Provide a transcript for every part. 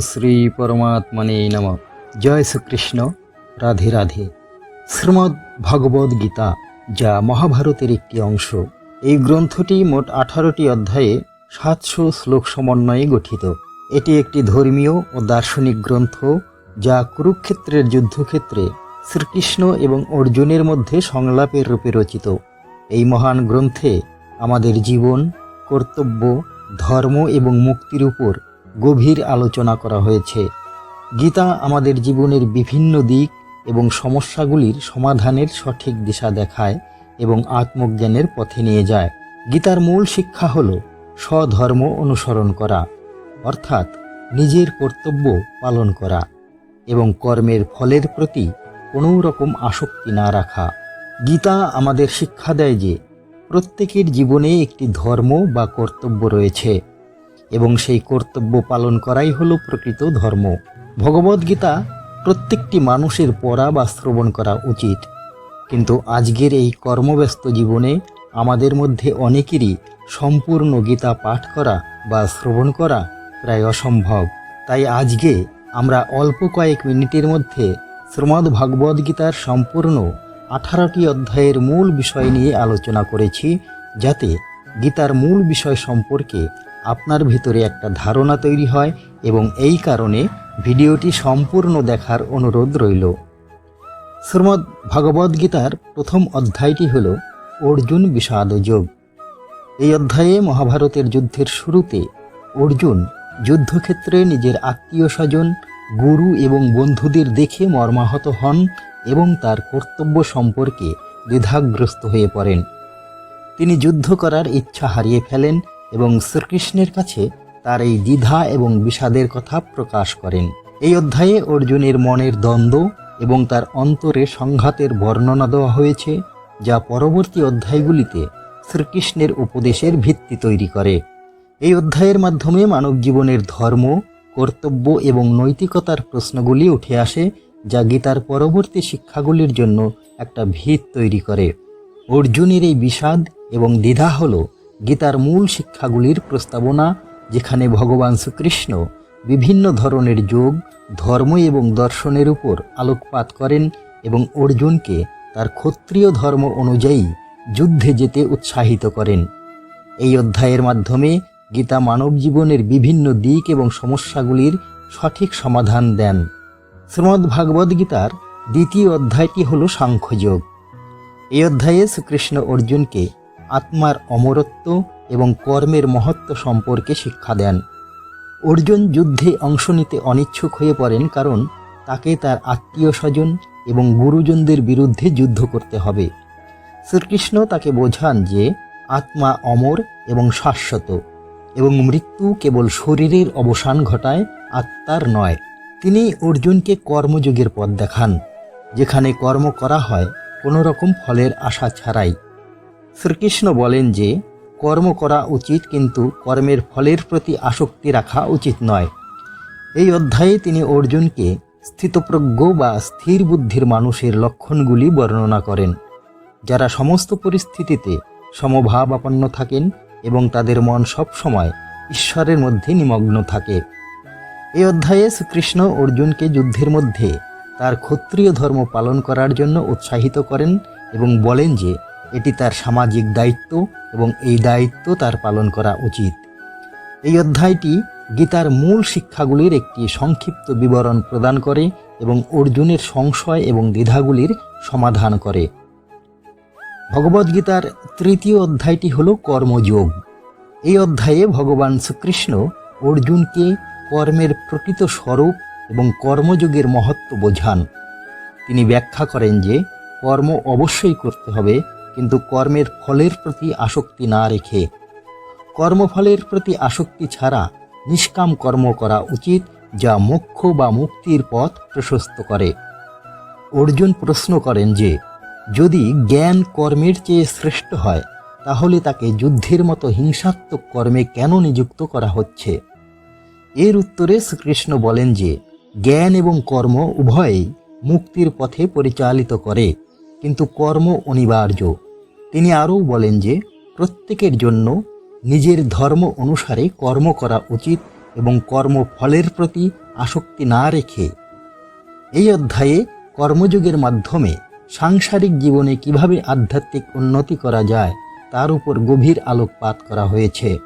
শ্রী পরমাত্মনে নম। জয় শ্রীকৃষ্ণ। রাধে রাধে। শ্রীমদ্ ভগবদ গীতা যা মহাভারতের একটি অংশ, এই গ্রন্থটি মোট আঠারোটি অধ্যায়ে সাতশো শ্লোক সমন্বয়ে গঠিত। এটি একটি ধর্মীয় ও দার্শনিক গ্রন্থ যা কুরুক্ষেত্রের যুদ্ধক্ষেত্রে শ্রীকৃষ্ণ এবং অর্জুনের মধ্যে সংলাপের রূপে রচিত। এই মহান গ্রন্থে আমাদের জীবন, কর্তব্য, ধর্ম এবং মুক্তির উপর গভীর আলোচনা করা হয়েছে। গীতা আমাদের জীবনের বিভিন্ন দিক এবং সমস্যাগুলির সমাধানের সঠিক দিশা দেখায় এবং আত্মজ্ঞানের পথে নিয়ে যায়। গীতার মূল শিক্ষা হল স্বধর্ম অনুসরণ করা, অর্থাৎ নিজের কর্তব্য পালন করা এবং কর্মের ফলের প্রতি কোনো রকম আসক্তি না রাখা। গীতা আমাদের শিক্ষা দেয় যে প্রত্যেকের জীবনে একটি ধর্ম বা কর্তব্য রয়েছে। এবং সেই কর্তব্য পালন করাই হলো প্রকৃত ধর্ম। ভগবদ্গীতা প্রত্যেকটি মানুষের পড়া বা শ্রবণ করা উচিত। কিন্তু আজকের এই কর্মব্যস্ত জীবনে আমাদের মধ্যে অনেকেরই সম্পূর্ণ গীতা পাঠ করা বা শ্রবণ করা প্রায় অসম্ভব। তাই আজকে আমরা অল্প কয়েক মিনিটের মধ্যে শ্রমদ ভগবদ্গীতার সম্পূর্ণ আঠারোটি অধ্যায়ের মূল বিষয় নিয়ে আলোচনা করেছি, যাতে গীতার মূল বিষয় সম্পর্কে আপনার ভিতরে একটা ধারণা তৈরি হয় এবং এই কারণে ভিডিওটি সম্পূর্ণ দেখার অনুরোধ রইল। শ্রমদ ভগবদ্গীতার প্রথম অধ্যায়টি হল অর্জুন বিষাদ যোগ। এই অধ্যায়ে মহাভারতের যুদ্ধের শুরুতে অর্জুন যুদ্ধক্ষেত্রে নিজের আত্মীয় স্বজন, গুরু এবং বন্ধুদের দেখে মর্মাহত হন এবং তার কর্তব্য সম্পর্কে দ্বিধাগ্রস্ত হয়ে পড়েন। তিনি যুদ্ধ করার ইচ্ছা হারিয়ে ফেলেন এবং শ্রীকৃষ্ণের কাছে তার এই দ্বিধা এবং বিষাদের কথা প্রকাশ করেন। এই অধ্যায়ে অর্জুনের মনের দ্বন্দ্ব এবং তার অন্তরে সংঘাতের বর্ণনা দেওয়া হয়েছে, যা পরবর্তী অধ্যায়গুলিতে শ্রীকৃষ্ণের উপদেশের ভিত্তি তৈরি করে। এই অধ্যায়ের মাধ্যমে মানব জীবনের ধর্ম, কর্তব্য এবং নৈতিকতার প্রশ্নগুলি উঠে আসে, যা গীতার পরবর্তী শিক্ষাগুলির জন্য একটা ভিত তৈরি করে। অর্জুনের এই বিষাদ এবং দ্বিধা হল গীতার মূল শিক্ষাগুলির প্রস্তাবনা, যেখানে ভগবান শ্রীকৃষ্ণ বিভিন্ন ধরনের যোগ, ধর্ম এবং দর্শনের উপর আলোকপাত করেন এবং অর্জুনকে তার ক্ষত্রিয় ধর্ম অনুযায়ী যুদ্ধে যেতে উৎসাহিত করেন। এই অধ্যায়ের মাধ্যমে গীতা মানব জীবনের বিভিন্ন দিক এবং সমস্যাগুলির সঠিক সমাধান দেন। শ্রীমদ্ ভাগবত গীতার দ্বিতীয় অধ্যায়টি হল সাংখ্যযোগ। এই অধ্যায়ে শ্রীকৃষ্ণ অর্জুনকে আত্মার অমরত্ব এবং কর্মের মহত্ব সম্পর্কে শিক্ষা দেন। অর্জুন যুদ্ধে অংশ নিতে অনিচ্ছুক হয়ে পড়েন কারণ তাকে তার আত্মীয় স্বজন এবং গুরুজনদের বিরুদ্ধে যুদ্ধ করতে হবে। শ্রীকৃষ্ণ তাকে বোঝান যে আত্মা অমর এবং শাশ্বত এবং মৃত্যু কেবল শরীরের অবসান ঘটায়, আত্মার নয়। তিনি অর্জুনকে কর্মযোগের পথ দেখান, যেখানে কর্ম করা হয় কোনো রকম ফলের আশা ছাড়াই। শ্রীকৃষ্ণ বলেন যে, কর্ম করা উচিত কিন্তু কর্মের ফলের প্রতি আসক্তি রাখা উচিত নয়। এই অধ্যায়ে তিনি অর্জুনকে স্থিতপ্রজ্ঞ বা স্থির বুদ্ধির মানুষের লক্ষণগুলি বর্ণনা করেন, যারা সমস্ত পরিস্থিতিতে সমভাবাপন্ন থাকেন এবং তাদের মন সবসময় ঈশ্বরের মধ্যে নিমগ্ন থাকে। এই অধ্যায়ে শ্রীকৃষ্ণ অর্জুনকে যুদ্ধের মধ্যে তার ক্ষত্রিয় ধর্ম পালন করার জন্য উৎসাহিত করেন এবং বলেন যে এটি তার সামাজিক দায়িত্ব এবং এই দায়িত্ব তার পালন করা উচিত। এই অধ্যায়টি গীতার মূল শিক্ষাগুলির একটি সংক্ষিপ্ত বিবরণ প্রদান করে এবং অর্জুনের সংশয় এবং দ্বিধাগুলির সমাধান করে। ভগবদ্গীতার তৃতীয় অধ্যায়টি হল কর্মযোগ। এই অধ্যায়ে ভগবান শ্রীকৃষ্ণ অর্জুনকে কর্মের প্রকৃত স্বরূপ এবং কর্মযোগের মহত্ব বোঝান। তিনি ব্যাখ্যা করেন যে কর্ম অবশ্যই করতে হবে কিন্তু কর্মের ফলের প্রতি আসক্তি না রেখে। কর্মফলের প্রতি আসক্তি ছাড়া নিষ্কাম কর্ম করা উচিত, যা মোক্ষ বা মুক্তির পথ প্রশস্ত করে। অর্জুন প্রশ্ন করেন যে, যদি জ্ঞান কর্মের চেয়ে শ্রেষ্ঠ হয়, তাহলে তাকে যুদ্ধের মতো হিংসাত্মক কর্মে কেন নিযুক্ত করা হচ্ছে? এর উত্তরে শ্রীকৃষ্ণ বলেন যে, জ্ঞান এবং কর্ম উভয়ই মুক্তির পথে পরিচালিত করে, কিন্তু কর্ম অনিবার্য। তিনি আরও বলেন যে, প্রত্যেকের জন্য নিজের ধর্ম অনুসারে কর্ম করা উচিত এবং কর্মফলের প্রতি আসক্তি না রেখে। এই অধ্যায়ে কর্মযোগের মাধ্যমে সাংসারিক জীবনে কীভাবে আধ্যাত্মিক উন্নতি করা যায়, তার উপর গভীর আলোকপাত করা হয়েছে।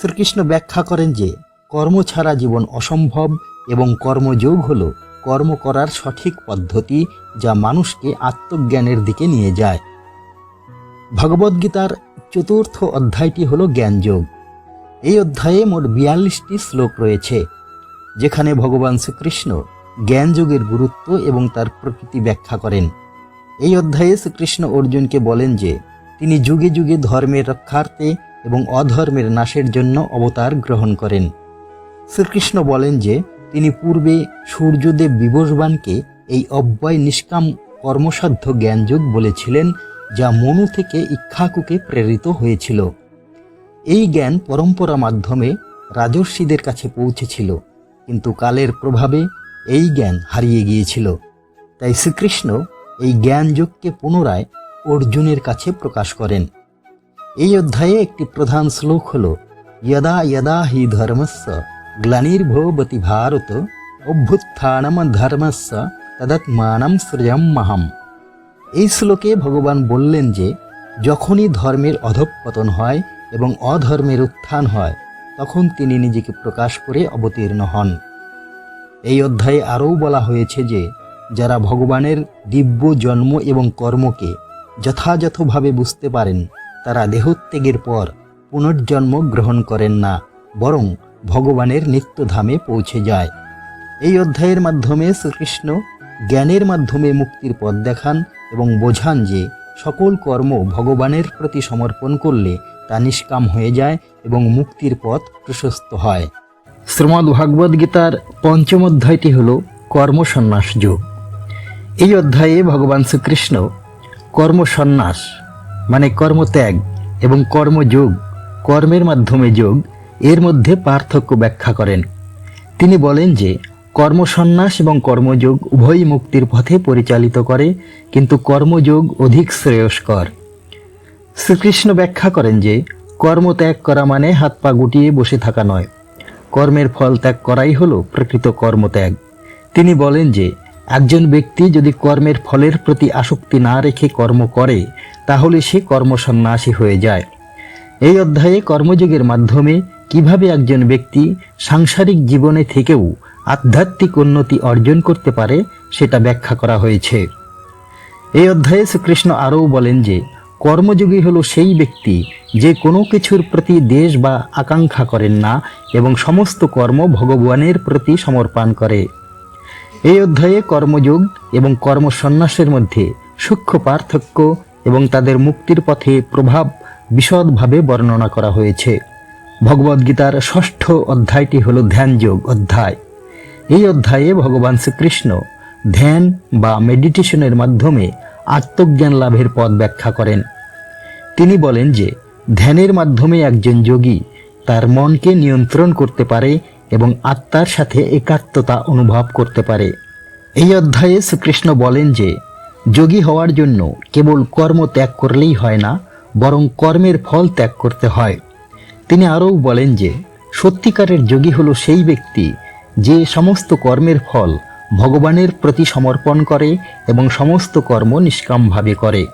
শ্রীকৃষ্ণ ব্যাখ্যা করেন যে, কর্ম ছাড়া জীবন অসম্ভব এবং কর্মযোগ হল কর্ম করার সঠিক পদ্ধতি যা মানুষকে আত্মজ্ঞানের দিকে নিয়ে যায়। ভগবদ্গীতার চতুর্থ অধ্যায়টি হল জ্ঞানযোগ। এই অধ্যায়ে মোট বিয়াল্লিশটি শ্লোক রয়েছে, যেখানে ভগবান শ্রীকৃষ্ণ জ্ঞানযোগের গুরুত্ব এবং তার প্রকৃতি ব্যাখ্যা করেন। এই অধ্যায়ে শ্রীকৃষ্ণ অর্জুনকে বলেন যে, তিনি যুগে যুগে ধর্মের রক্ষার্থে এবং অধর্মের নাশের জন্য অবতার গ্রহণ করেন। শ্রীকৃষ্ণ বলেন যে, তিনি পূর্বে সূর্যদেব বিবশবানকে এই অব্যয় নিষ্কাম কর্মসাধ্য জ্ঞানযোগ বলেছিলেন যা মনু থেকে ইক্ষাকুকে প্রেরিত হয়েছিল। এই জ্ঞান পরম্পরা মাধ্যমে রাজর্ষিদের কাছে পৌঁছেছিল, কিন্তু কালের প্রভাবে এই জ্ঞান হারিয়ে গিয়েছিল। তাই শ্রীকৃষ্ণ এই জ্ঞানযোগকে পুনরায় অর্জুনের কাছে প্রকাশ করেন। এই অধ্যায়ে একটি প্রধান শ্লোক হল যদা যদা হি ধর্মস্য গ্লানির্ভবতি ভারত অভ্যুত্থানম ধর্মস্য তদৎমানম সৃজম মহম এই শ্লোকে ভগবান বললেন যে, যখনই ধর্মের অধঃপতন হয় এবং অধর্মের উত্থান হয়, তখন তিনি নিজেকে প্রকাশ করে অবতীর্ণ হন। এই অধ্যায়ে আরও বলা হয়েছে যে, যারা ভগবানের দিব্য জন্ম এবং কর্মকে যথাযথভাবে বুঝতে পারেন, তারা দেহত্যাগের পর পুনর্জন্ম গ্রহণ করেন না, বরং ভগবানের নিত্যধামে পৌঁছে যায়। এই অধ্যায়ের মাধ্যমে শ্রীকৃষ্ণ জ্ঞানের মাধ্যমে মুক্তির পথ দেখান এবং বোঝান যে সকল কর্ম ভগবানের প্রতি সমর্পণ করলে তা নিষ্কাম হয়ে যায় এবং মুক্তির পথ প্রশস্ত হয়। শ্রীমদ্ ভাগবত গীতার পঞ্চম অধ্যায়টি হল কর্মসন্ন্যাস যোগ। এই অধ্যায়ে ভগবান শ্রীকৃষ্ণ কর্মসন্ন্যাস মানে কর্মত্যাগ এবং কর্মযোগ, কর্মের মাধ্যমে যোগ, এর মধ্যে পার্থক্য ব্যাখ্যা করেন। তিনি বলেন যে কর্মসন্ন্যাস এবং কর্মযোগ উভয়ই মুক্তির পথে পরিচালিত করে, কিন্তু কর্মযোগ অধিক শ্রেয়স্কর। শ্রীকৃষ্ণ ব্যাখ্যা করেন যে, কর্ম ত্যাগ করা মানে হাত পা গুটিয়ে বসে থাকা নয়। কর্মের ফল ত্যাগ করাই হল প্রকৃত কর্মত্যাগ। তিনি বলেন যে, একজন ব্যক্তি যদি কর্মের ফলের প্রতি আসক্তি না রেখে কর্ম করে, তাহলে সে কর্মসন্ন্যাসী হয়ে যায়। এই অধ্যায়ে কর্মযোগের মাধ্যমে কীভাবে একজন ব্যক্তি সাংসারিক জীবনে থেকেও আধ্যাত্মিক উন্নতি অর্জন করতে পারে সেটা ব্যাখ্যা করা হয়েছে। এই অধ্যায়ে শ্রীকৃষ্ণ আরও বলেন যে, কর্মযোগী হলো সেই ব্যক্তি যে কোনো কিছুর প্রতি দেশ বা আকাঙ্ক্ষা করেন না এবং সমস্ত কর্ম ভগবানের প্রতি সমর্পণ করে। এই অধ্যায়ে কর্মযোগ এবং কর্মসন্ন্যাসের মধ্যে সূক্ষ্ম পার্থক্য এবং তাদের মুক্তির পথে প্রভাব বিশদভাবে বর্ণনা করা হয়েছে। ভগবদ্গীতার ষষ্ঠ অধ্যায়টি হল ধ্যানযোগ অধ্যায়। এই অধ্যায়ে ভগবান শ্রীকৃষ্ণ ধ্যান বা মেডিটেশনের মাধ্যমে আত্মজ্ঞান লাভের পথ ব্যাখ্যা করেন। তিনি বলেন যে, ধ্যানের মাধ্যমে একজন যোগী তার মনকে নিয়ন্ত্রণ করতে পারে এবং আত্মার সাথে একাত্মতা অনুভব করতে পারে। এই অধ্যায়ে শ্রীকৃষ্ণ বলেন যে, যোগী হওয়ার জন্য কেবল কর্ম ত্যাগ করলেই হয় না, বরং কর্মের ফল ত্যাগ করতে হয়। তিনি আরও বলেন যে, সত্যিকারের যোগী হলো সেই ব্যক্তি যে সমস্ত কর্মের ফল ভগবানের প্রতি সমর্পণ করে এবং সমস্ত কর্ম নিষ্কামভাবে করে।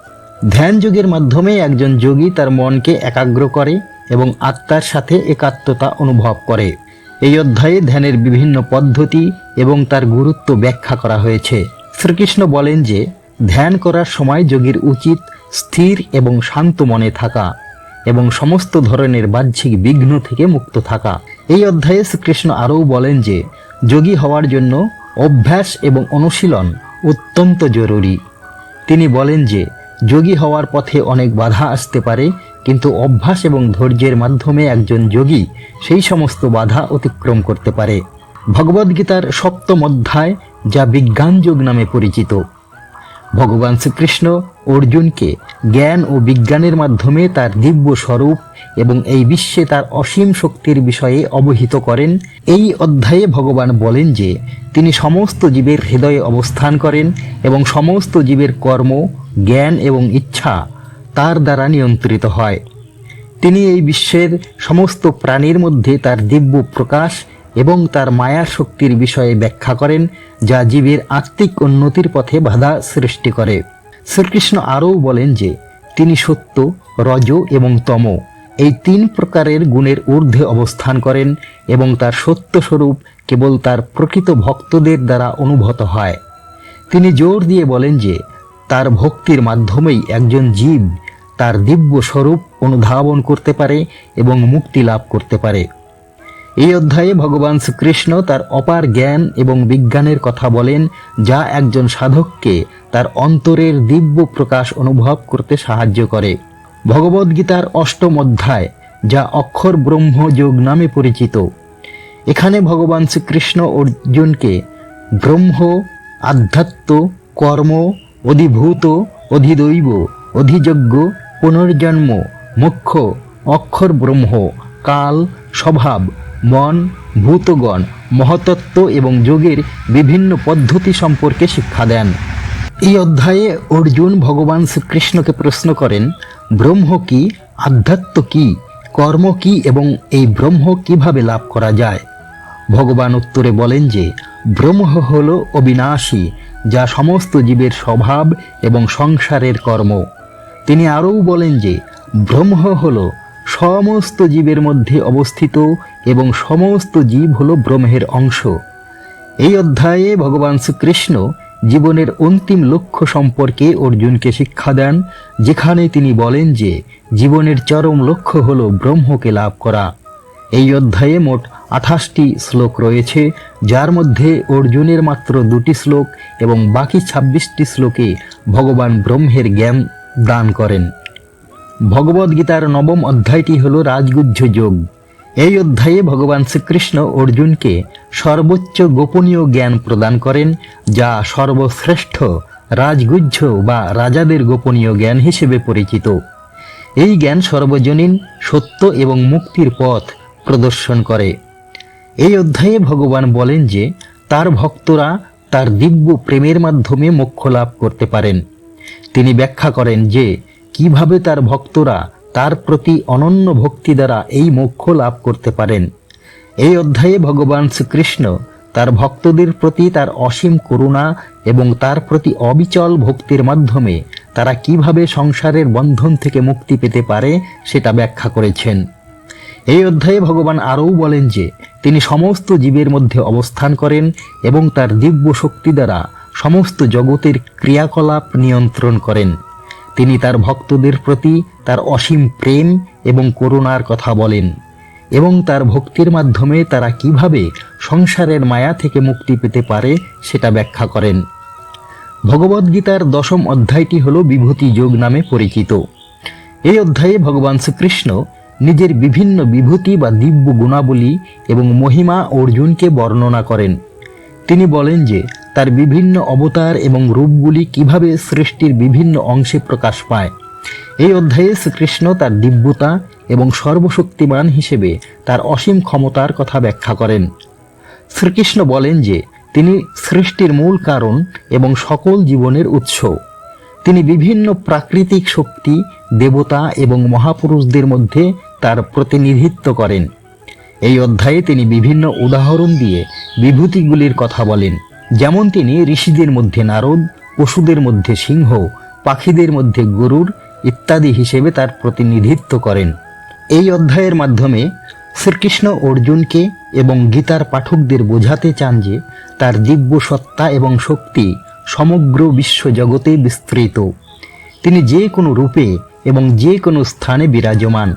ধ্যান যোগের মাধ্যমে একজন যোগী তার মনকে একাগ্র করে এবং আত্মার সাথে একাত্মতা অনুভব করে। এই অধ্যায়ে ধ্যানের বিভিন্ন পদ্ধতি এবং তার গুরুত্ব ব্যাখ্যা করা হয়েছে। শ্রীকৃষ্ণ বলেন যে, ধ্যান করার সময় যোগীর উচিত স্থির এবং শান্ত মনে থাকা এবং সমস্ত ধরনের বাহ্যিক বিঘ্ন থেকে মুক্ত থাকা। এই অধ্যায়ে শ্রীকৃষ্ণ আরও বলেন যে, যোগী হওয়ার জন্য অভ্যাস এবং অনুশীলন অত্যন্ত জরুরি। তিনি বলেন যে, যোগী হওয়ার পথে অনেক বাধা আসতে পারে, কিন্তু অভ্যাস এবং ধৈর্যের মাধ্যমে একজন যোগী সেই সমস্ত বাধা অতিক্রম করতে পারে। ভগবদ্গীতার সপ্তম অধ্যায় যা বিজ্ঞান যোগ নামে পরিচিত। ভগবান শ্রীকৃষ্ণ অর্জুনকে জ্ঞান ও বিজ্ঞানের মাধ্যমে তার দিব্য স্বরূপ এবং এই বিশ্বে তার অসীম শক্তির বিষয়ে অবহিত করেন। এই অধ্যায়ে ভগবান বলেন যে, তিনি সমস্ত জীবের হৃদয়ে অবস্থান করেন এবং সমস্ত জীবের কর্ম, জ্ঞান এবং ইচ্ছা তার দ্বারা নিয়ন্ত্রিত হয়। তিনি এই বিশ্বের সমস্ত প্রাণীর মধ্যে তার দিব্য প্রকাশ এবং তার মায়া শক্তির বিষয়ে ব্যাখ্যা করেন, যা জীবের আত্মিক উন্নতির পথে বাধা সৃষ্টি করে। শ্রীকৃষ্ণ আরও বলেন যে, তিনি সত্য, রজ এবং তম। এই তিন প্রকারের গুণের ঊর্ধ্বে অবস্থান করেন এবং তার সত্য স্বরূপ কেবল তার প্রকৃত ভক্তদের দ্বারা অনুভূত হয়। তিনি জোর দিয়ে বলেন যে, তার ভক্তির মাধ্যমেই একজন জীব তার দিব্য স্বরূপ অনুধাবন করতে পারে এবং মুক্তি লাভ করতে পারে। এই অধ্যায়ে ভগবান শ্রীকৃষ্ণ তার অপার জ্ঞান এবং বিজ্ঞানের কথা বলেন, যা একজন সাধককে তার অন্তরের দিব্য প্রকাশ অনুভব করতে সাহায্য করে। ভগবদ্গীতার অষ্টম অধ্যায়, যা অক্ষর ব্রহ্ম যোগ নামে পরিচিত। এখানে ভগবান শ্রীকৃষ্ণ অর্জুনকে ব্রহ্ম, আধ্যাত্ম, কর্ম, অধিভূত, অধিদৈব, অধিযজ্ঞ, পুনর্জন্ম মুখ্য অক্ষর ব্রহ্ম, কাল, স্বভাব মন, ভূতগণ, মহতত্ত্ব এবং যোগের বিভিন্ন পদ্ধতি সম্পর্কে শিক্ষা দেন। এই অধ্যায়ে অর্জুন ভগবান শ্রীকৃষ্ণকে প্রশ্ন করেন, ব্রহ্ম কি, আধ্যাত্ম কি, কর্ম কি এবং এই ব্রহ্ম কীভাবে লাভ করা যায়? ভগবান উত্তরে বলেন যে, ব্রহ্ম হল অবিনাশী, যা সমস্ত জীবের স্বভাব এবং সংসারের কর্ম। তিনি আরও বলেন যে, ব্রহ্ম হল সমস্ত জীবের মধ্যে অবস্থিত এবং সমস্ত জীব হল ব্রহ্মের অংশ। এই অধ্যায়ে ভগবান শ্রীকৃষ্ণ জীবনের অন্তিম লক্ষ্য সম্পর্কে অর্জুনকে শিক্ষা দেন, যেখানে তিনি বলেন যে জীবনের চরম লক্ষ্য হল ব্রহ্মকে লাভ করা। এই অধ্যায়ে মোট আঠাশটি শ্লোক রয়েছে, যার মধ্যে অর্জুনের মাত্র দুটি শ্লোক এবং বাকি ছাব্বিশটি শ্লোকে ভগবান ব্রহ্মের জ্ঞান দান করেন। ভগবদ্গীতার নবম অধ্যায়টি হল রাজগুহ্য যোগ। এই অধ্যায়ে ভগবান শ্রীকৃষ্ণ অর্জুনকে সর্বোচ্চ গোপনীয় জ্ঞান প্রদান করেন, যা সর্বশ্রেষ্ঠ রাজগুহ্য বা রাজাদের গোপনীয় জ্ঞান হিসেবে পরিচিত। এই জ্ঞান সর্বজনীন, সত্য এবং মুক্তির পথ প্রদর্শন করে। এই অধ্যায়ে ভগবান বলেন যে, তার ভক্তরা তার দিব্য প্রেমের মাধ্যমে মোক্ষ লাভ করতে পারেন। তিনি ব্যাখ্যা করেন যে কীভাবে তার ভক্তরা তার প্রতি অনন্য ভক্তি দ্বারা এই মোক্ষ লাভ করতে পারেন? এই অধ্যায়ে ভগবান শ্রীকৃষ্ণ তার ভক্তদের প্রতি তার অসীম করুণা এবং তার প্রতি অবিচল ভক্তির মাধ্যমে তারা কীভাবে সংসারের বন্ধন থেকে মুক্তি পেতে পারে সেটা ব্যাখ্যা করেছেন। এই অধ্যায়ে ভগবান আরও বলেন যে, তিনি সমস্ত জীবের মধ্যে অবস্থান করেন এবং তার দিব্য শক্তি দ্বারা সমস্ত জগতের ক্রিয়াকলাপ নিয়ন্ত্রণ করেন। তিনি তার ভক্তদের প্রতি তার অসীম প্রেম এবং করুণার কথা বলেন এবং তার ভক্তির মাধ্যমে তারা কীভাবে সংসারের মায়া থেকে মুক্তি পেতে পারে সেটা ব্যাখ্যা করেন। ভগবদ্গীতার দশম অধ্যায়টি হল বিভূতি যোগ নামে পরিচিত। এই অধ্যায়ে ভগবান শ্রীকৃষ্ণ নিজের বিভিন্ন বিভূতি বা দিব্য গুণাবলী এবং মহিমা অর্জুনকে বর্ণনা করেন। তিনি বলেন যে তার বিভিন্ন অবতার এবং রূপগুলি কীভাবে সৃষ্টির বিভিন্ন অংশে প্রকাশ পায়। এই অধ্যায়ে শ্রীকৃষ্ণ তার দিব্যতা এবং সর্বশক্তিমান হিসেবে তার অসীম ক্ষমতার কথা ব্যাখ্যা করেন। শ্রীকৃষ্ণ বলেন যে, তিনি সৃষ্টির মূল কারণ এবং সকল জীবনের উৎস। তিনি বিভিন্ন প্রাকৃতিক শক্তি, দেবতা এবং মহাপুরুষদের মধ্যে তার প্রতিনিধিত্ব করেন। এই অধ্যায়ে তিনি বিভিন্ন উদাহরণ দিয়ে বিভূতিগুলির কথা বলেন। যেমন তিনি ঋষিদের মধ্যে নারদ, পশুদের মধ্যে সিংহ, পাখিদের মধ্যে গরুর ইত্যাদি হিসেবে তার প্রতিনিধিত্ব করেন। এই অধ্যায়ের মাধ্যমে শ্রীকৃষ্ণ অর্জুনকে এবং গীতার পাঠকদের বোঝাতে চান যে তার দিব্য সত্তা এবং শক্তি সমগ্র বিশ্ব জগতে বিস্তৃত। তিনি যে কোনো রূপে এবং যে কোনো স্থানে বিরাজমান।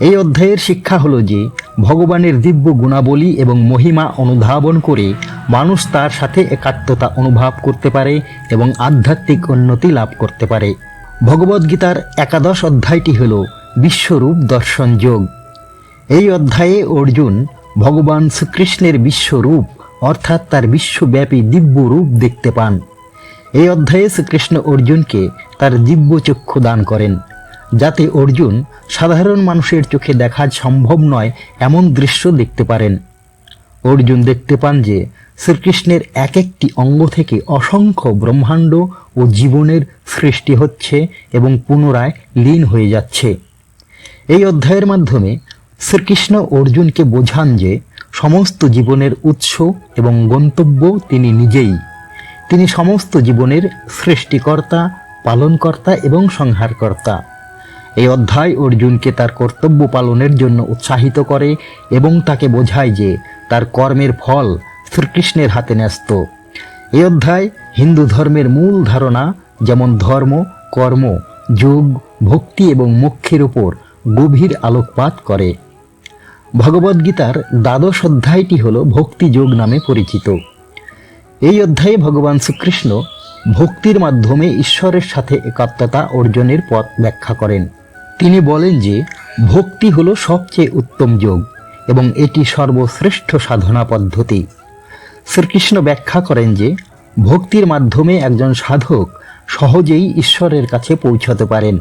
এই অধ্যায়ের শিক্ষা হলো যে, ভগবানের দিব্য গুণাবলী এবং মহিমা অনুধাবন করে মানুষ তার সাথে একাত্মতা অনুভব করতে পারে এবং আধ্যাত্মিক উন্নতি লাভ করতে পারে। ভগবদ্গীতার একাদশ অধ্যায়টি হল বিশ্বরূপ দর্শন যোগ। এই অধ্যায়ে অর্জুন ভগবান শ্রীকৃষ্ণের বিশ্বরূপ, অর্থাৎ তার বিশ্বব্যাপী দিব্য রূপ দেখতে পান। এই অধ্যায়ে শ্রীকৃষ্ণ অর্জুনকে তার দিব্য চক্ষু দান করেন। যাতে অর্জুন সাধারণ মানুষের চোখে দেখা সম্ভব নয় এমন দৃশ্য দেখতে পারেন। অর্জুন দেখতে পান যে শ্রীকৃষ্ণের এক একটি অঙ্গ থেকে অসংখ্য ব্রহ্মাণ্ড ও জীবনের সৃষ্টি হচ্ছে এবং পুনরায় লীন হয়ে যাচ্ছে। এই অধ্যায়ের মাধ্যমে শ্রীকৃষ্ণ অর্জুনকে বোঝান যে সমস্ত জীবনের উৎস এবং গন্তব্য তিনি নিজেই। তিনি সমস্ত জীবনের সৃষ্টিকর্তা, পালনকর্তা এবং সংহারকর্তা। এই অধ্যায় অর্জুনকে তার কর্তব্য পালনের জন্য উৎসাহিত করে এবং তাকে বোঝায় যে তার কর্মের ফল শ্রীকৃষ্ণের হাতে ন্যস্ত। এই অধ্যায় হিন্দু ধর্মের মূল ধারণা, যেমন ধর্ম, কর্ম, যোগ, ভক্তি এবং মোক্ষের উপর গভীর আলোকপাত করে। ভগবদ্গীতার দ্বাদশ অধ্যায়টি হল ভক্তি যোগ নামে পরিচিত। এই অধ্যায়ে ভগবান শ্রীকৃষ্ণ ভক্তির মাধ্যমে ঈশ্বরের সাথে একাত্মতা অর্জনের পথ ব্যাখ্যা করেন। তিনি বলেন যে, ভক্তি হলো সবচেয়ে উত্তম যোগ, এবং এটি সর্বশ্রেষ্ঠ সাধনা পদ্ধতি। শ্রীকৃষ্ণ ব্যাখ্যা করেন যে, ভক্তির মাধ্যমে একজন সাধক সহজেই ঈশ্বরের কাছে পৌঁছাতে পারেন।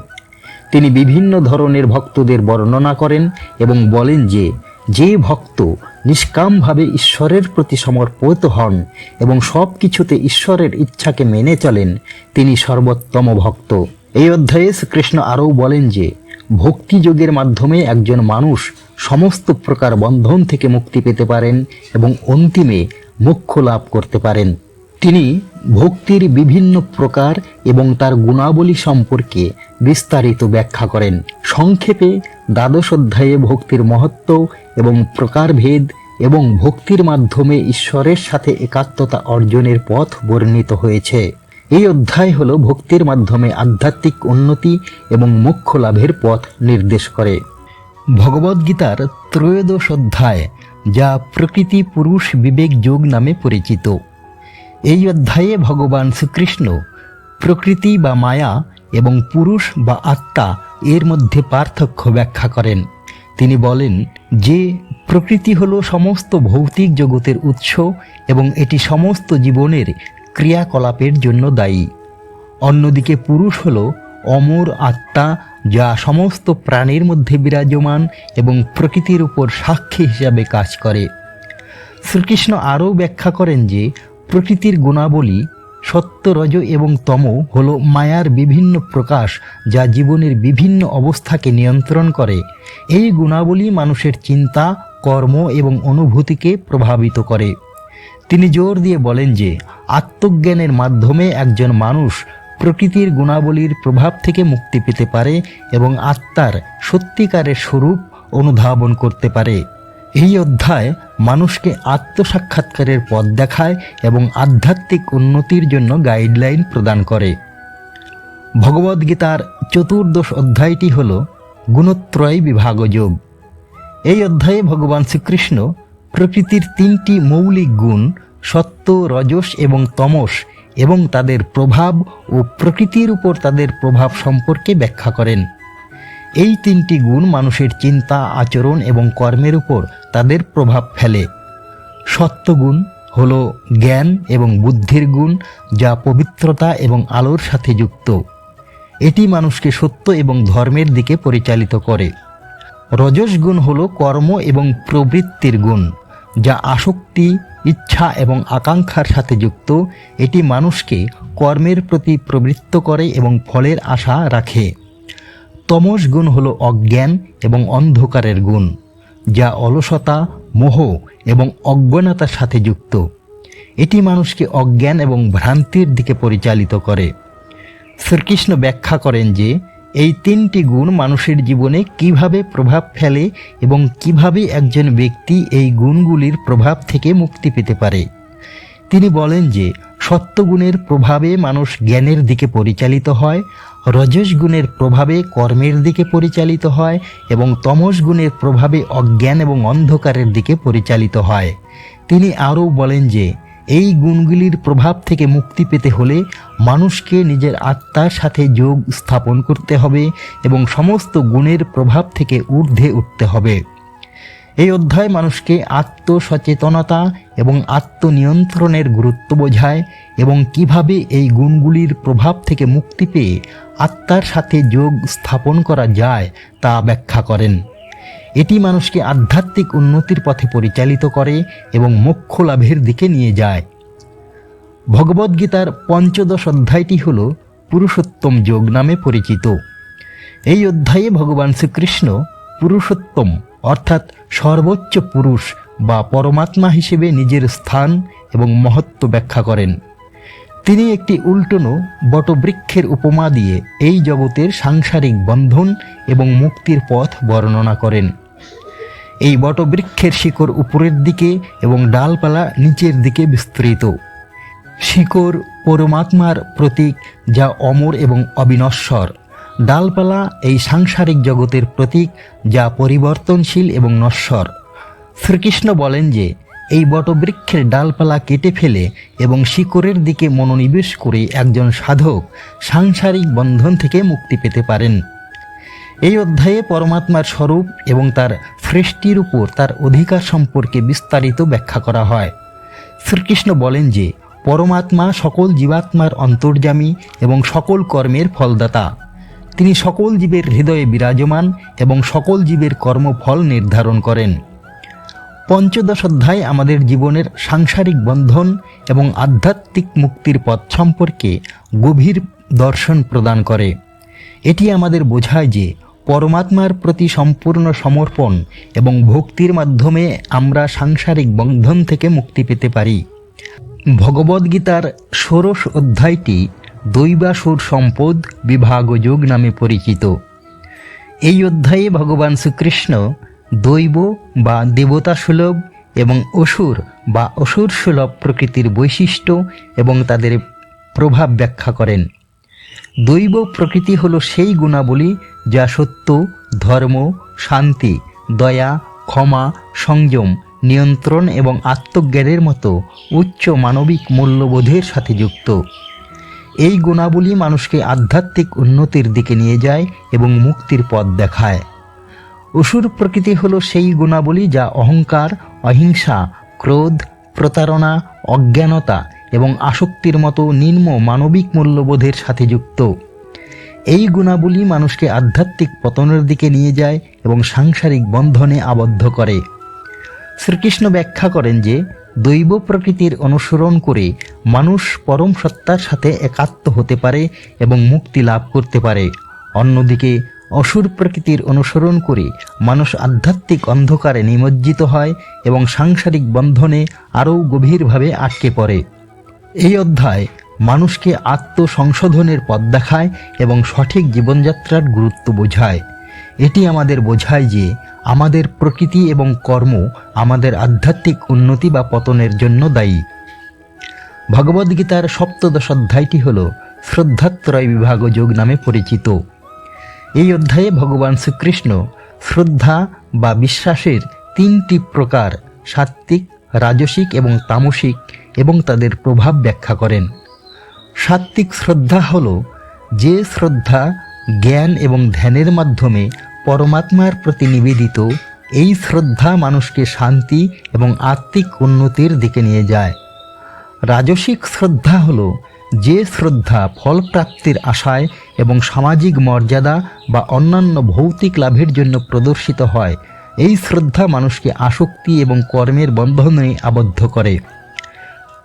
তিনি বিভিন্ন ধরনের ভক্তদের বর্ণনা করেন এবং বলেন যে যে ভক্ত নিষ্কামভাবে ঈশ্বরের প্রতি সমর্পিত হন এবং সব কিছুতে ঈশ্বরের ইচ্ছাকে মেনে চলেন, তিনি সর্বোত্তম ভক্ত। এই অধ্যায়ে শ্রীকৃষ্ণ আরও বলেন যে ভক্তি যোগের মাধ্যমে একজন মানুষ সমস্ত প্রকার বন্ধন থেকে মুক্তি পেতে পারেন এবং অন্তিমে মোক্ষ লাভ করতে পারেন। তিনি ভক্তির বিভিন্ন প্রকার এবং তার গুণাবলী সম্পর্কে বিস্তারিত ব্যাখ্যা করেন। সংক্ষেপে দ্বাদশ অধ্যায়ে ভক্তির মহত্ব এবং প্রকারভেদ এবং ভক্তির মাধ্যমে ঈশ্বরের সাথে একাত্মতা অর্জনের পথ বর্ণিত হয়েছে। এই অধ্যায় হল ভক্তির মাধ্যমে আধ্যাত্মিক উন্নতি এবং মোক্ষ লাভের পথ নির্দেশ করে। ভগবদ্গীতার ত্রয়োদশ অধ্যায়, যা প্রকৃতি পুরুষ বিবেক যোগ নামে পরিচিত। এই অধ্যায়ে ভগবান শ্রীকৃষ্ণ প্রকৃতি বা মায়া এবং পুরুষ বা আত্মা এর মধ্যে পার্থক্য ব্যাখ্যা করেন। তিনি বলেন যে, প্রকৃতি হল সমস্ত ভৌতিক জগতের উৎস এবং এটি সমস্ত জীবনের ক্রিয়াকলাপের জন্য দায়ী। অন্যদিকে পুরুষ হল অমর আত্মা, যা সমস্ত প্রাণীর মধ্যে বিরাজমান এবং প্রকৃতির উপর সাক্ষী হিসাবে কাজ করে। শ্রীকৃষ্ণ আরও ব্যাখ্যা করেন যে, প্রকৃতির গুণাবলী সত্য রজ এবং তম হল মায়ার বিভিন্ন প্রকাশ, যা জীবনের বিভিন্ন অবস্থাকে নিয়ন্ত্রণ করে। এই গুণাবলী মানুষের চিন্তা, কর্ম এবং অনুভূতিকে প্রভাবিত করে। তিনি জোর দিয়ে বলেন যে, আত্মজ্ঞানের মাধ্যমে একজন মানুষ প্রকৃতির গুণাবলীর প্রভাব থেকে মুক্তি পেতে পারে এবং আত্মার সত্যিকারের স্বরূপ অনুধাবন করতে পারে। এই অধ্যায় মানুষকে আত্মসাক্ষাৎকারের পথ দেখায় এবং আধ্যাত্মিক উন্নতির জন্য গাইডলাইন প্রদান করে। ভগবদ্গীতার চতুর্দশ অধ্যায়টি হল গুণত্রয় বিভাগযোগ। এই অধ্যায়ে ভগবান শ্রীকৃষ্ণ প্রকৃতির তিনটি মৌলিক গুণ, সত্য, রজস এবং তমস, এবং তাদের প্রভাব ও প্রকৃতির উপর তাদের প্রভাব সম্পর্কে ব্যাখ্যা করেন। এই তিনটি গুণ মানুষের চিন্তা, আচরণ এবং কর্মের উপর তাদের প্রভাব ফেলে। সত্যগুণ হল জ্ঞান এবং বুদ্ধির গুণ, যা পবিত্রতা এবং আলোর সাথে যুক্ত। এটি মানুষকে সত্য এবং ধর্মের দিকে পরিচালিত করে। রজস গুণ হল কর্ম এবং প্রবৃত্তির গুণ। যা আসক্তি, ইচ্ছা এবং আকাঙ্ক্ষার সাথে যুক্ত, এটি মানুষকে কর্মের প্রতি প্রবৃত্ত করে এবং ফলের আশা রাখে। তমস গুণ হল অজ্ঞান এবং অন্ধকারের গুণ, যা অলসতা, মোহ এবং অজ্ঞানতার সাথে যুক্ত। এটি মানুষকে অজ্ঞান এবং ভ্রান্তির দিকে পরিচালিত করে। শ্রীকৃষ্ণ ব্যাখ্যা করেন যে এই তিনটি গুণ মানুষের জীবনে কীভাবে প্রভাব ফেলে এবং কীভাবে একজন ব্যক্তি এই গুণগুলির প্রভাব থেকে মুক্তি পেতে পারে? তিনি বলেন যে, সত্যগুণের প্রভাবে মানুষ জ্ঞানের দিকে পরিচালিত হয়, রজস গুণের প্রভাবে কর্মের দিকে পরিচালিত হয় এবং তমস গুণের প্রভাবে অজ্ঞান এবং অন্ধকারের দিকে পরিচালিত হয়। তিনি আরও বলেন যে এই গুণগুলির প্রভাব থেকে মুক্তি পেতে হলে মানুষকে নিজের আত্মার সাথে যোগ স্থাপন করতে হবে এবং সমস্ত গুণের প্রভাব থেকে ঊর্ধ্বে উঠতে হবে। এই অধ্যায় মানুষকে আত্মসচেতনতা এবং আত্মনিয়ন্ত্রণের গুরুত্ব বোঝায় এবং কীভাবে এই গুণগুলির প্রভাব থেকে মুক্তি পেয়ে আত্মার সাথে যোগ স্থাপন করা যায় তা ব্যাখ্যা করেন। এটি মানুষকে আধ্যাত্মিক উন্নতির পথে পরিচালিত করে এবং মোক্ষ লাভের দিকে নিয়ে যায়। ভগবদ্গীতার পঞ্চদশ অধ্যায়টি হল পুরুষোত্তম যোগ নামে পরিচিত। এই অধ্যায়ে ভগবান শ্রীকৃষ্ণ পুরুষোত্তম অর্থাৎ সর্বোচ্চ পুরুষ বা পরমাত্মা হিসেবে নিজের স্থান এবং মহত্ব ব্যাখ্যা করেন। তিনি একটি উল্টনো বটবৃক্ষের উপমা দিয়ে এই জগতের সাংসারিক বন্ধন এবং মুক্তির পথ বর্ণনা করেন। এই বটবৃক্ষের শিকড় উপরের দিকে এবং ডালপালা নিচের দিকে বিস্তৃত। শিকড় পরমাত্মার প্রতীক যা অমর এবং অবিনশ্বর। ডালপালা এই সাংসারিক জগতের প্রতীক যা পরিবর্তনশীল এবং নশ্বর। শ্রীকৃষ্ণ বলেন যে, এই বটবৃক্ষের ডালপালা কেটে ফেলে এবং শিকড়ের দিকে মনোনিবেশ করে একজন সাধক সাংসারিক বন্ধন থেকে মুক্তি পেতে পারেন। এই অধ্যায়ে পরমাত্মার স্বরূপ এবং তার সৃষ্টির উপর তার অধিকার সম্পর্কে বিস্তারিত ব্যাখ্যা করা হয়। শ্রীকৃষ্ণ বলেন যে, পরমাত্মা সকল জীবাত্মার অন্তর্যামী এবং সকল কর্মের ফলদাতা। তিনি সকল জীবের হৃদয়ে বিরাজমান এবং সকল জীবের কর্মফল নির্ধারণ করেন। পঞ্চদশ অধ্যায় আমাদের জীবনের সাংসারিক বন্ধন এবং আধ্যাত্মিক মুক্তির পথ সম্পর্কে গভীর দর্শন প্রদান করে। এটি আমাদের বোঝায় যে পরমাত্মার প্রতি সম্পূর্ণ সমর্পণ এবং ভক্তির মাধ্যমে আমরা সাংসারিক বন্ধন থেকে মুক্তি পেতে পারি। ভগবদ্গীতার ষোড়শ অধ্যায়টি দৈবাসুর সম্পদ বিভাগযোগ নামে পরিচিত। এই অধ্যায়ে ভগবান শ্রীকৃষ্ণ দৈব বা দেবতা সুলভ এবং অসুর বা অসুর সুলভ প্রকৃতির বৈশিষ্ট্য এবং তাদের প্রভাব ব্যাখ্যা করেন। দৈব প্রকৃতি হলো সেই গুণাবলী যা সত্য, ধর্ম, শান্তি, দয়া, ক্ষমা, সংযম, নিয়ন্ত্রণ এবং আত্মজ্ঞানের মতো উচ্চ মানবিক মূল্যবোধের সাথে যুক্ত। এই গুণাবলী মানুষকে আধ্যাত্মিক উন্নতির দিকে নিয়ে যায় এবং মুক্তির পথ দেখায়। অসুর প্রকৃতি হল সেই গুণাবলী যা অহংকার, অহিংসা, ক্রোধ, প্রতারণা, অজ্ঞানতা এবং আসক্তির মতো নিম্ন মানবিক মূল্যবোধের সাথে যুক্ত। এই গুণাবলী মানুষকে আধ্যাত্মিক পতনের দিকে নিয়ে যায় এবং সাংসারিক বন্ধনে আবদ্ধ করে। শ্রীকৃষ্ণ ব্যাখ্যা করেন যে, দৈব প্রকৃতির অনুসরণ করে মানুষ পরম সত্তার সাথে একাত্ম হতে পারে এবং মুক্তি লাভ করতে পারে। অন্যদিকে, অসুর প্রকৃতির অনুসরণ করে মানুষ আধ্যাত্মিক অন্ধকারে নিমজ্জিত হয় এবং সাংসারিক বন্ধনে আরও গভীরভাবে আটকে পড়ে। এই অধ্যায় মানুষকে আত্মসংশোধনের পথ দেখায় এবং সঠিক জীবনযাত্রার গুরুত্ব বোঝায়। এটি আমাদের বোঝায় যে আমাদের প্রকৃতি এবং কর্ম আমাদের আধ্যাত্মিক উন্নতি বা পতনের জন্য দায়ী। ভগবদ্গীতার সপ্তদশ অধ্যায়টি হল শ্রদ্ধাত্রয় বিভাগ যোগ নামে পরিচিত। এই অধ্যায়ে ভগবান শ্রীকৃষ্ণ শ্রদ্ধা বা বিশ্বাসের তিনটি প্রকার সাত্ত্বিক রাজসিক এবং তামসিক এবং তাদের প্রভাব ব্যাখ্যা করেন। সাত্ত্বিক শ্রদ্ধা হল যে শ্রদ্ধা জ্ঞান এবং ধ্যানের মাধ্যমে পরমাত্মার প্রতি নিবেদিত, এই শ্রদ্ধা মানুষকে শান্তি এবং আত্মিক উন্নতির দিকে নিয়ে যায়। রাজসিক শ্রদ্ধা হল যে শ্রদ্ধা ফলপ্রাপ্তির আশায় এবং সামাজিক মর্যাদা বা অন্যান্য ভৌতিক লাভের জন্য প্রদর্শিত হয় এই শ্রদ্ধা মানুষকে আসক্তি এবং কর্মের বন্ধনে আবদ্ধ করে।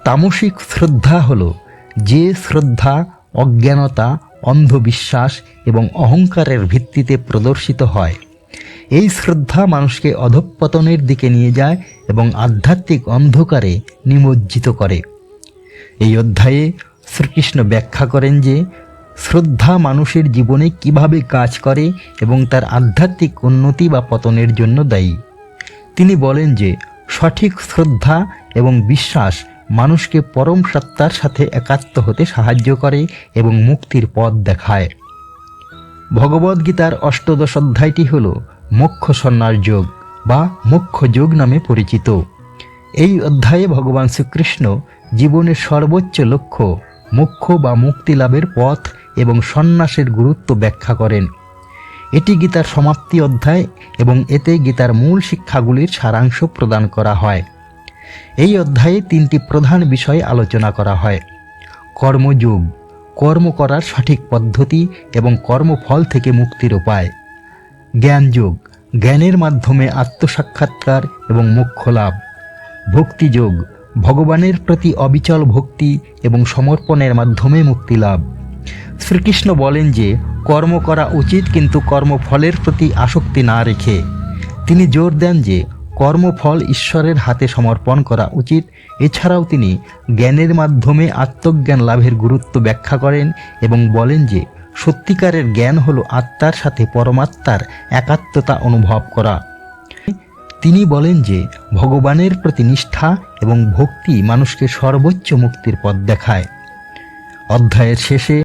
তামসিক শ্রদ্ধা হল যে শ্রদ্ধা অজ্ঞানতা, অন্ধবিশ্বাস এবং অহংকারের ভিত্তিতে প্রদর্শিত হয়। এই শ্রদ্ধা মানুষকে অধঃপতনের দিকে নিয়ে যায় এবং আধ্যাত্মিক অন্ধকারে নিমজ্জিত করে। এই অধ্যায়ে শ্রীকৃষ্ণ ব্যাখ্যা করেন যে শ্রদ্ধা মানুষের জীবনে কীভাবে কাজ করে এবং তার আধ্যাত্মিক উন্নতি বা পতনের জন্য দায়ী। তিনি বলেন যে, সঠিক শ্রদ্ধা এবং বিশ্বাস মানুষকে পরম সত্তার সাথে একাত্ম হতে সাহায্য করে এবং মুক্তির পথ দেখায়। ভগবদ্গীতার অষ্টদশ অধ্যায়টি হল মোক্ষ সন্ন্যাস যোগ বা মোক্ষ যোগ নামে পরিচিত। এই অধ্যায়ে ভগবান শ্রীকৃষ্ণ জীবনের সর্বোচ্চ লক্ষ্য মোক্ষ বা মুক্তি লাভের পথ এবং সন্ন্যাসের গুরুত্ব ব্যাখ্যা করেন। এটি গীতার সমাপ্তি অধ্যায় এবং এতে গীতার মূল শিক্ষাগুলির সারাংশ প্রদান করা হয়। এই অধ্যায়ে তিনটি প্রধান বিষয় আলোচনা করা হয়। কর্মযোগ, কর্ম করার সঠিক পদ্ধতি এবং কর্মফল থেকে মুক্তির উপায়। জ্ঞানযোগ, জ্ঞানের মাধ্যমে আত্মসাক্ষাৎকার এবং মোক্ষ লাভ ভক্তিযোগ, ভগবানের প্রতি অবিচল ভক্তি এবং সমর্পণের মাধ্যমে মুক্তি লাভ শ্রীকৃষ্ণ বলেন যে, কর্ম করা উচিত কিন্তু কর্মফলের প্রতি আসক্তি না রেখে। তিনি জোর দেন যে, কর্মফল ঈশ্বরের হাতে সমর্পণ করা উচিত। এছাড়াও তিনি জ্ঞানের মাধ্যমে আত্মজ্ঞান লাভের গুরুত্ব ব্যাখ্যা করেন এবং বলেন যে, সত্যিকারের জ্ঞান হলো আত্মার সাথে পরমাত্মার একাত্মতা অনুভব করা। তিনি বলেন যে, ভগবানের প্রতি নিষ্ঠা এবং ভক্তি মানুষকে সর্বোচ্চ মুক্তির পথ দেখায়। অধ্যায়ের শেষে